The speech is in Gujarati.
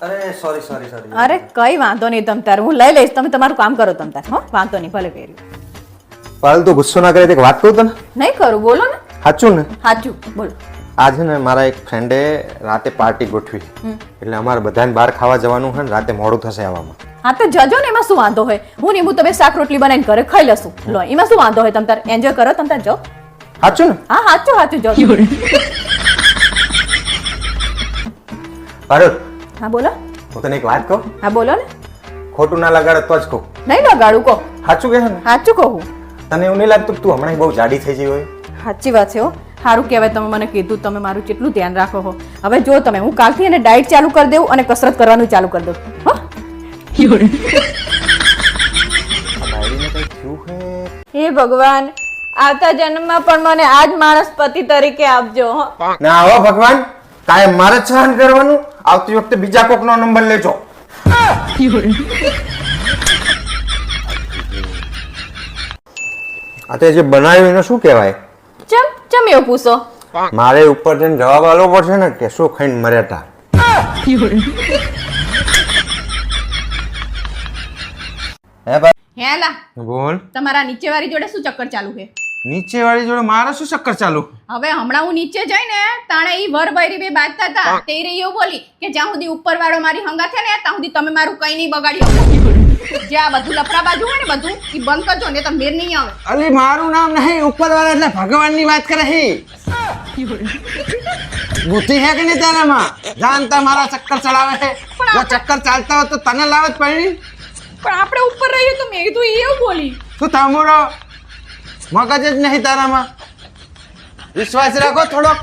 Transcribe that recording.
અરે સોરી સોરી સોરી અરે કઈ વાંધો નહીં તમ તાર. હું લઈ લઈશ. તમે તમારું કામ કરો તમ તાર હો? વાંધો નહીં ભલે કર્યું પાલ તું ગુસ્સો ના કરે તે વાત કહું તને? નહીં કરું બોલો ને. સાચું ને? સાચું બોલો. આજે ને મારા એક ફ્રેન્ડે રાતે પાર્ટી ગોઠવી. એટલે અમારે બધાને બહાર ખાવા જવાનું હોય ને રાતે મોડું થશે આવવામાં. હા તો જજો ને એમાં શું વાંધો હોય? હું ને હું તમે શાક રોટલી બનાવીને ઘરે ખાઈ લશું લો એમાં શું વાંધો હોય તમ તાર? એન્જોય કરો તમ તાર જાઓ સાચું ને? હા સાચું સાચું જાઓ પારુલ હા બોલો. હું તને એક વાત કહું? હા બોલો ને. ખોટું ના લગાડે તો જ કહું. નહીં લગાડું કહો. સાચું કહે છે ને? સાચું કહું. તને એવું નહીં લાગતું કે તું હમણાં બહુ જાડી થઈ ગઈ હોય? સાચી વાત છે હો. સારું કહેવાય તમે મને કીધું તમે મારું કેટલું ધ્યાન રાખો હો. હવે જો તમે હું કાલથી એને ડાયટ ચાલુ કરી દઉં અને કસરત કરવાનું ચાલુ કરી દઉં. હો. હે ભગવાન આવતા જન્મમાં પણ મને આ જ માણસ પતિ તરીકે આપજો હો. ના હો ભગવાન કાંઈ મારે સહન કરવાનું. આવતી વખતે બીજા કોકનો નંબર લેજો. આ તે જે બનાવ્યું એને શું કહેવાય? ચમ ચમ એવું પૂછો. મારે ઉપર જઈને જવાબ આલવો પડશે ને કે શું ખાઈને મર્યા તા. હે ભાઈ. હેલા બોલ. તમારા નીચેવાળી જોડે શું ચક્કર ચાલુ છે? નીચે વાળી જોડે મારે શું ચક્કર ચાલુ? હવે હમણાં હું નીચે જઈને તાણે ઈ વર બૈરી બે બાજતા હતા તે રે એવું બોલી કે જ્યાં સુધી ઉપર વાળો મારી હંગા છે ને ત્યાં સુધી તમે મારું કઈ નહીં બગાડ્યું જે આ બધું લફડા બાજુ હોય ને બધું ઈ બંધ કરજો ને તો મેર નહીં આવે. અલી મારું નામ નહીં ઉપર વાળા એટલે ભગવાનની વાત કરે હી. બુદ્ધિ હે કે નહીં તારામાં? જાનતા મારા ચક્કર ચલાવે છે જો ચક્કર ચાલતા હોય તો તને લાવત પડી. પણ આપણે ઉપર રહીએ તો મેં કીધું એવું બોલી. તું તામુડો મગજ જ નહીં તારામાં. વિશ્વાસ રાખો થોડોક.